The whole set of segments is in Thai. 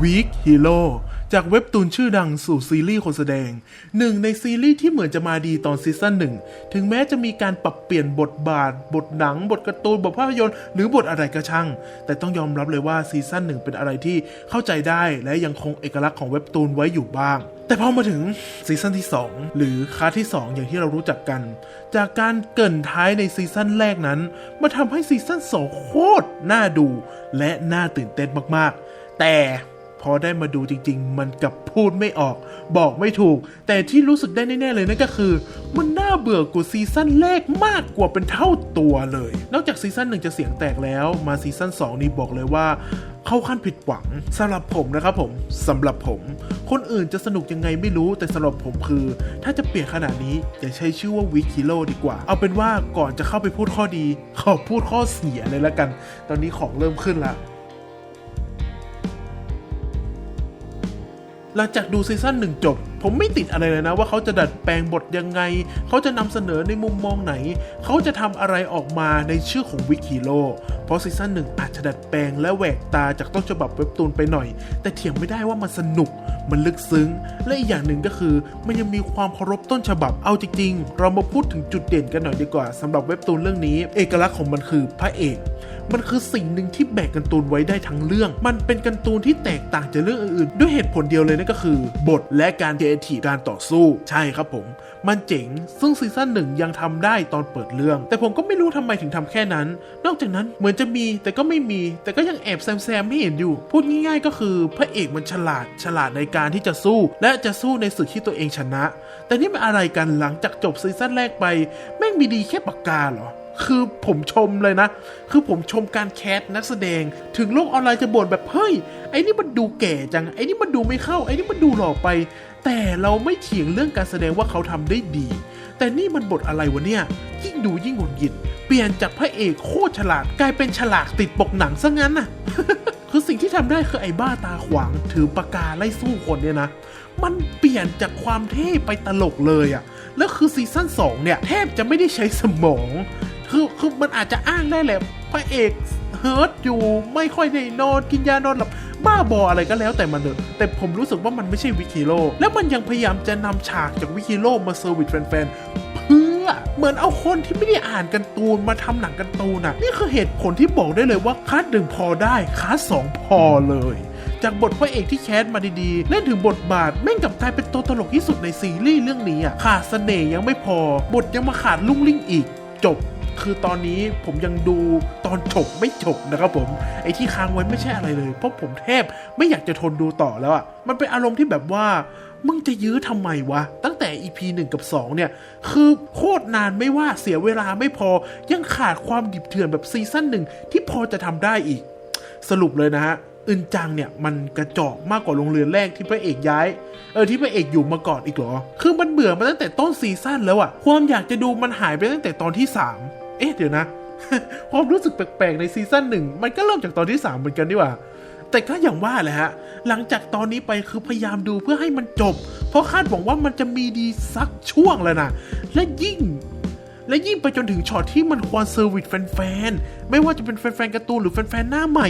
Week Hero จากเว็บตูนชื่อดังสู่ซีรีส์คนแสดง หนึ่งในซีรีส์ที่เหมือนจะมาดีตอนซีซั่นหนึ่ง ถึงแม้จะมีการปรับเปลี่ยนบทบาท บทหนัง บทการ์ตูน บทภาพยนตร์ หรือบทอะไรก็ช่าง แต่ต้องยอมรับเลยว่าซีซั่นหนึ่งเป็นอะไรที่เข้าใจได้และยังคงเอกลักษณ์ของเว็บตูนไว้อยู่บ้าง แต่พอมาถึงซีซั่นที่ 2 หรือคาที่ 2 อย่างที่เรารู้จักกัน จากการเกินท้ายในซีซั่นแรกนั้นมาทำให้ซีซั่น2โคตรน่าดู และน่าตื่นเต้นมากๆ แต่ พอได้มาดูจริง ๆ มันกับพูดไม่ออก บอกไม่ถูก แต่ที่รู้สึกได้แน่ ๆ เลยนั่นก็คือ มันน่าเบื่อกว่าซีซั่นแรกมากกว่าเป็นเท่าตัวเลย นอกจากซีซั่นหนึ่งจะเสียงแตกแล้วมาซีซั่น2 นี้บอกเลยว่าเข้าขั้นผิดหวังสำหรับผมนะครับผมสำหรับผม คนอื่นจะสนุกยังไงไม่รู้แต่สำหรับผมคือ ถ้าจะเปลี่ยนขนาดนี้อย่าใช้ชื่อว่าวิคิโลดีกว่า เอาเป็นว่าก่อนจะเข้าไปพูดข้อดี ขอพูดข้อเสียเลยละกัน ตอนนี้ของเริ่มขึ้นละ หลังจากดูซีซั่นหนึ่งจบ ผมไม่ติดอะไรเลยนะ ว่าเขาจะดัดแปลงบทยังไง เขาจะนำเสนอในมุมมองไหน เขาจะทำอะไรออกมาในชื่อของวิกิโลเพราะซีซั่นหนึ่งอาจจะดัดแปลงและแหวกตาจากต้นฉบับเว็บตูนไปหน่อย แต่เถียงไม่ได้ว่ามันสนุก มันลึกซึ้ง และอีกอย่างหนึ่งก็คือ มันยังมีความเคารพต้นฉบับเอาจริงๆ เรามาพูดถึงจุดเด่นกันหน่อยดีกว่าสำหรับเว็บตูนเรื่องนี้ เอกลักษณ์ของมันคือพระเอก มันคือสิ่งหนึ่งที่แบกการ์ตูนไว้ได้ทั้งเรื่อง มันเป็นการ์ตูนที่แตกต่างจากเรื่องอื่นๆ ด้วยเหตุผลเดียวเลยนั่นก็คือ บทและการเททีการต่อสู้ใช่ครับผม มันเจ๋ง ซึ่งซีซั่นหนึ่งยังทำได้ตอนเปิดเรื่อง แต่ผมก็ไม่รู้ทำไมถึงทำแค่นั้น นอกจากนั้นเหมือนจะมีแต่ก็ไม่มี แต่ก็ยังแอบแซมๆไม่เห็นอยู่ พูดง่ายๆ ก็คือพระเอกมันฉลาดฉลาดในการที่จะสู้ และจะสู้ในศึกที่ตัวเองชนะ แต่นี่มันอะไรกันหลังจากจบซีซั่นแรกไปแม่งมีดีแค่ปากกาเหรอ คือผมชมเลยนะ คือผมชมการแคสนักแสดง ถึงโลกออนไลน์จะบ่นแบบเฮ้ย ไอ้นี่มันดูแก่จัง ไอ้นี่มันดูไม่เข้า ไอ้นี่มันดูหล่อไป แต่เราไม่เถียงเรื่องการแสดงว่าเขาทำได้ดี แต่นี่มันบทอะไรวะเนี่ย ยิ่งดูยิ่งหงุดหงิด เปลี่ยนจากพระเอกโคตรฉลาดกลายเป็นฉลากติดปกหนังซะงั้นน่ะ คือสิ่งที่ทำได้คือไอ้บ้าตาขวางถือปากกาไล่สู้คนเนี่ยนะ มันเปลี่ยนจากความเท่ไปตลกเลยอะแล้วคือซีซั่น2เนี่ยแทบจะไม่ได้ใช้สมอง คือคือมันอาจจะอ้างได้แหละพระเอกเฮิร์ตอยู่ไม่ค่อยได้นอนกินยานอนหลับบ้าบออะไรก็แล้วแต่มันเถอะแต่ผมรู้สึกว่ามันไม่ใช่วิคิโลแล้วมันยังพยายามจะนำฉากจากวิคิโลมาเซอร์วิสแฟนๆเพื่อเหมือนเอาคนที่ไม่ได้อ่านการ์ตูนมาทำหนังการ์ตูนอะ นี่คือเหตุผลที่บอกได้เลยว่าคัสหนึ่งพอได้คัสสองพอเลยจากบทพระเอกที่แคสมาดีๆ เล่นถึงบทบาทแม่งกับกลายเป็นตัวตลกที่สุดในซีรีส์เรื่องนี้อะขาดเสน่ห์ยังไม่พอ บทยังมาขาดลุ่งลิ่งอีก จบ คือตอนนี้ผมยังดูตอนจบไม่จบนะครับผม ไอ้ที่ค้างไว้ไม่ใช่อะไรเลย เพราะผมแทบไม่อยากจะทนดูต่อแล้วอะ่ะ มันเป็นอารมณ์ที่แบบว่า มึงจะยื้อทำไมวะ ตั้งแต่ EP 1 กับ 2 เนี่ย คือโคตรนานไม่ว่าเสียเวลาไม่พอ ยังขาดความดิบเถื่อนแบบซีซั่นหนึ่งที่พอจะทำได้อีก สรุปเลยนะฮะอึนจังเนี่ยมันกระจอกมากกว่าโรงเรียนแรกที่พระเอกย้ายเออที่พระเอกอยู่มาก่อนอีกเหรอ คือมันเบื่อมาตั้งแต่ต้นซีซั่นแล้วอะความอยากจะดูมันหายไปตั้งแต่ตอนที่ 3 เอ๊ะเดี๋ยวนะ ความรู้สึกแปลกๆในซีซั่นหนึ่งมันก็เริ่มจากตอนที่ 3 เหมือนกันดีกว่า แต่ก็อย่างว่าแหละฮะ หลังจากตอนนี้ไปคือพยายามดูเพื่อให้มันจบ เพราะคาดหวังว่ามันจะมีดีสักช่วงแล้วนะ และยิ่ง และยิ่งไปจนถึงช็อตที่มันควรเซอร์วิสแฟนๆ ไม่ว่าจะเป็นแฟนๆการ์ตูนหรือแฟนๆหน้าใหม่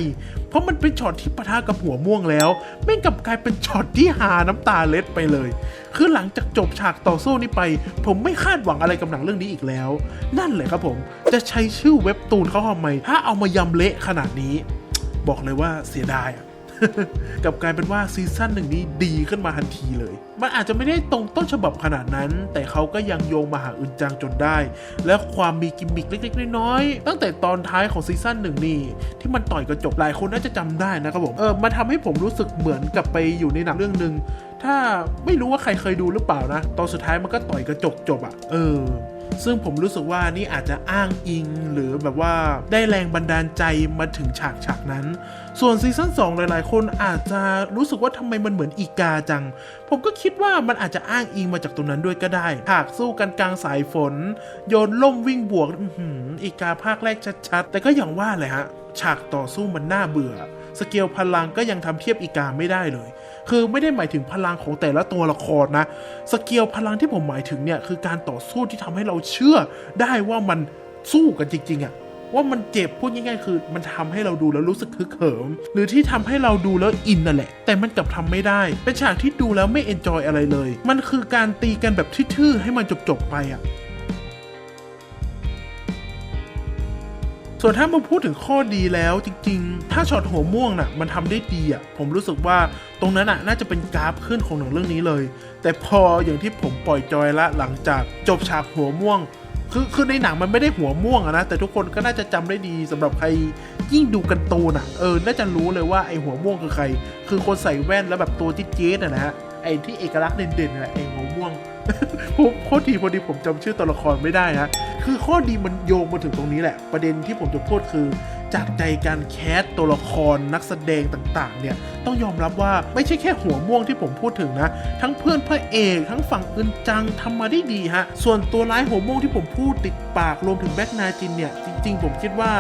เพราะมันเป็นช็อตที่ปะทะกับหัวม่วงแล้ว ไม่งกลับกลายเป็นช็อตที่หาน้ำตาเล็ดไปเลย คือหลังจากจบฉากต่อสู้นี้ไป ผมไม่คาดหวังอะไรกับหนังเรื่องนี้อีกแล้ว นั่นแหละครับผม จะใช้ชื่อเว็บตูนเขาทำไมถ้าเอามายำเละขนาดนี้ บอกเลยว่าเสียดายอะ กับกลายเป็นว่าซีซั่นหนึ่งนี้ดีขึ้นมาทันทีเลย มันอาจจะไม่ได้ตรงต้นฉบับขนาดนั้น แต่เขาก็ยังโยงมาหาอึนจังจนได้ และความมีกิมมิคเล็กๆ น้อยๆตั้งแต่ตอนท้ายของซีซั่นหนึ่งนี่ที่มันต่อยกระจกหลายคนน่าจะจำได้นะครับผมเออมันทำให้ผมรู้สึกเหมือนกับไปอยู่ในหนังเรื่องหนึ่งถ้าไม่รู้ว่าใครเคยดูหรือเปล่านะ ตอนสุดท้ายมันก็ต่อยกระจกจบอะ เออ ซึ่งผมรู้สึกว่านี่อาจจะอ้างอิง หรือแบบว่าได้แรงบันดาลใจมาถึงฉากฉากนั้น ส่วนซีซั่น2หลายๆ คนอาจจะรู้สึกว่าทำไมมันเหมือนอีกาจัง ผมก็คิดว่ามันอาจจะอ้างอิงมาจากตรงนั้นด้วยก็ได้ฉากสู้กันกลางสายฝน โยนล่มวิ่งบวกอื้อหืออีกาภาคแรกชัดๆ แต่ก็อย่างว่าเลยฮะ ฉากต่อสู้มันน่าเบื่อ สเกลพลังก็ยังทำเทียบอีกาไม่ได้เลย คือไม่ได้หมายถึงพลังของแต่ละตัวละครนะ สเกลพลังที่ผมหมายถึงเนี่ยคือการต่อสู้ที่ทำให้เราเชื่อได้ว่ามันสู้กันจริงๆอะ่ะว่ามันเจ็บพูดง่ายๆ คือ มันทำให้เราดูแล้วรู้สึกคึกเหิม หรือที่ทำให้เราดูแล้วอินนั่นแหละ แต่มันกลับทำไม่ได้ เป็นฉากที่ดูแล้วไม่เอนจอยอะไรเลย มันคือการตีกันแบบทื่อๆให้มันจบๆไปอะ ส่วนถ้ามาพูดถึงข้อดีแล้วจริงๆ ถ้าช็อตหัวม่วงน่ะมันทำได้ดีอะผมรู้สึกว่าตรงนั้นอะน่าจะเป็นกราฟขึ้นของหนังเรื่องนี้เลย แต่พออย่างที่ผมปล่อยจอยละหลังจากจบฉากหัวม่วงคือคือในหนังมันไม่ได้หัวม่วงอะนะแต่ทุกคนก็น่าจะจำได้ดีสำหรับใครยิ่งดูกันตูนอะเออน่าจะรู้เลยว่าไอหัวม่วงคือใคร คือคนใส่แว่นแล้วแบบตัวจิ๊ดจี๊ดอะนะฮะไอที่เอกลักษณ์เด่นๆนะไอหัว ม่วงผมโคตรทีพอดีผมจำชื่อตัวละครไม่ได้ฮะคือข้อดีมันโยงมาถึงตรงนี้แหละ ประเด็นที่ผมจะพูดคือ จากใจการแคสตัวละครนักแสดงต่างๆ เนี่ย ต้องยอมรับว่าไม่ใช่แค่หัวม่วงที่ผมพูดถึงนะ ทั้งเพื่อนพระเอกทั้งฝั่งอึนจังทำมาได้ดีฮะ ส่วนตัวร้ายหัวม่วงที่ผมพูดติดปากรวมถึงแบ็กนาจินเนี่ย จริง ๆ ผมคิดว่า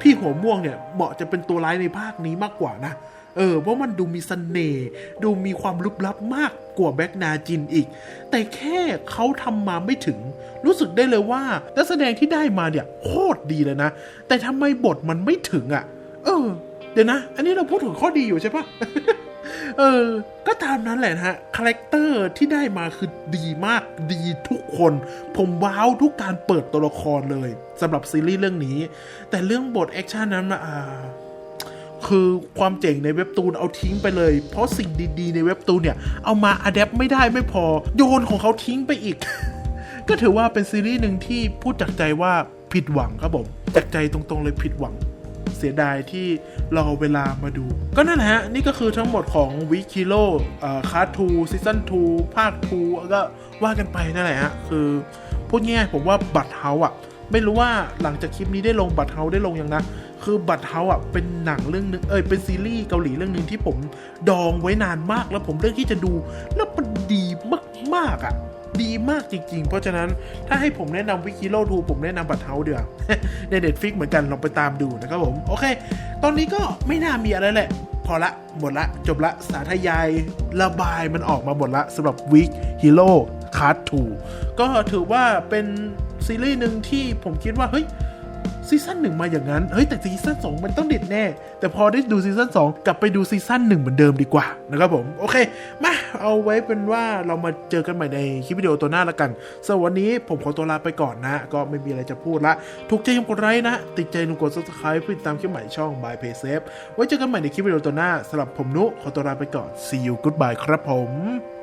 พี่หัวม่วงเนี่ยเหมาะจะเป็นตัวร้ายในภาคนี้มากกว่านะ เออเพรามันดูมีเสน่ห์ดูมีความลึกลับมากกว่าแบ็กนาจินอีก แต่แค่เขาทำมาไม่ถึง รู้สึกได้เลยว่านักแสดงที่ได้มาเนี่ยโคตรดีเลยนะ แต่ทำไมบทมันไม่ถึงอะ่ะ เออ เดี๋ยวนะ อันนี้เราพูดถึงข้อดีอยู่ใช่ปะเออ ก็ตามนั้นแหละนะฮะ คาแรคเตอร์ที่ได้มาคือดีมากดีทุกคน ผมว้าวทุกการเปิดตัวละครเลยสำหรับซีรีส์เรื่องนี้ แต่เรื่องบทแอคชั่นนั้นอ่า คือความเจ๋งในเว็บตูนเอาทิ้งไปเลย เพราะสิ่งดีๆในเว็บตูนเนี่ย เอามาอัดแอปไม่ได้ไม่พอ โยนของเขาทิ้งไปอีก ก็ถือว่าเป็นซีรีส์หนึ่งที่พูดจากใจว่าผิดหวังครับผมจากใจตรงๆเลยผิดหวัง เสียดายที่รอเวลามาดู ก็นั่นแหละฮะ นี่ก็คือทั้งหมดของวิคิโลคาร์ทูซีซั่น2ภาค2ก็ว่ากันไปนั่นแหละฮะคือพูดง่ายผมว่าบัตรเฮาอะ ไม่รู้ว่าหลังจากคลิปนี้ได้ลงบัตรเฮาได้ลงยังนะ คือบัตรเฮาอะเป็นหนังเรื่องนึงเอยเป็นซีรีส์เกาหลีเรื่องหนึ่งที่ผมดองไว้นานมากแล้วผมเลือกที่จะดู แล้วมันดีมากๆอะดีมากจริง ๆ เพราะฉะนั้นถ้าให้ผมแนะนำวิกิโลทูผมแนะนำบัตรเฮาเดือในเด็ดฟิกเหมือนกันลองไปตามดูนะครับผมโอเค ตอนนี้ก็ไม่น่ามีอะไรแหละ พอละ หมดละ จบละ สาธยายระบายมันออกมาหมดละสำหรับวิกฮีโร่คาร์ทูก็ถือว่าเป็นซีรีส์หนึ่งที่ผมคิดว่าเฮ้ย ซีซั่นหนึ่งมาอย่างนั้น เฮ้ยแต่ซีซั่นสองมันต้องเด็ดแน่ แต่พอได้ดูซีซั่นสองกลับไปดูซีซั่นหนึ่งเหมือนเดิมดีกว่านะครับผม โอเค มาเอาไว้เป็นว่าเรามาเจอกันใหม่ในคลิปวิดีโอตัวหน้าละกันสำหรับวันนี้ผมขอตัวลาไปก่อนนะ ก็ไม่มีอะไรจะพูดละ ถูกใจยังกดไลค์นะ ติดใจนุกด subscribe เพื่อติดตามคลิปใหม่ช่อง by Pay Safe ไว้เจอกันใหม่ในคลิปวิดีโอตัวหน้าสำหรับผมนุขอตัวลาไปก่อน see you goodbye ครับผม